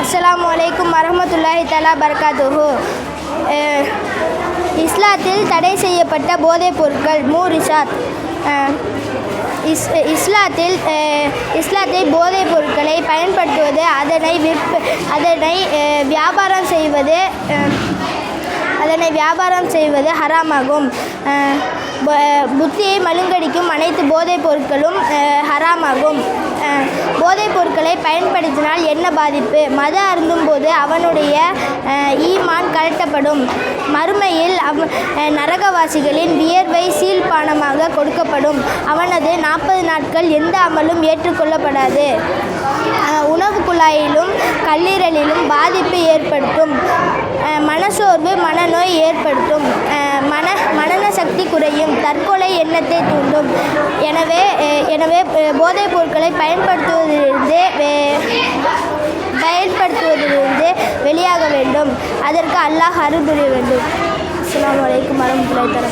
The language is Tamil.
அஸ்ஸலாமு அலைக்கும் வரஹ்மத்துல்லாஹி தஆலா இஸ்லாத்தில் தடை செய்யப்பட்ட போதைப் பொருட்கள் மூரிசாத் அஹ், இஸ் இஸ்லாத்தில் அஹ், இஸ்லாத்தில் போதைப் பொருட்களை பயன்படுத்துவது அதனை விற்ப அதனை வியாபாரம் செய்வது அதனை வியாபாரம் செய்வது ஹராமாகும். புத்தியை மழுங்கடிக்கும் அனைத்து போதைப் பொருட்களும் அஹ், ஹராமாகும். போதைப் பொருட்களை பயன்படுத்தினால் என்ன பாதிப்பு? மது அருந்தும்போது அவனுடைய ஈமான் கலட்டப்படும் மறுமையில் அவ நரகவாசிகளின் வியர்வை சீல்பானமாக கொடுக்கப்படும். அவனது நாற்பது நாட்கள் எந்த அமலும் ஏற்றுக்கொள்ளப்படாது. உணவு குழாயிலும் கல்லீரலிலும் பாதிப்பு ஏற்படுத்தும். மனசோர்வு மனநோய் ஏற்படுத்தும். மன மனந சக்தி குறையும். தற்கொலை எண்ணத்தை தூண்டும். எனவே எனவே போதைப் பொருட்களை பயன்படுத்துவதிலிருந்து வே- பயன்படுத்துவதிலிருந்து வெளியாக வேண்டும். அதற்கு அல்லாஹ் அருள் புரிய வேண்டும். அஸ்ஸலாமு அலைக்கும் வரமத்துல்லாஹி தஆலா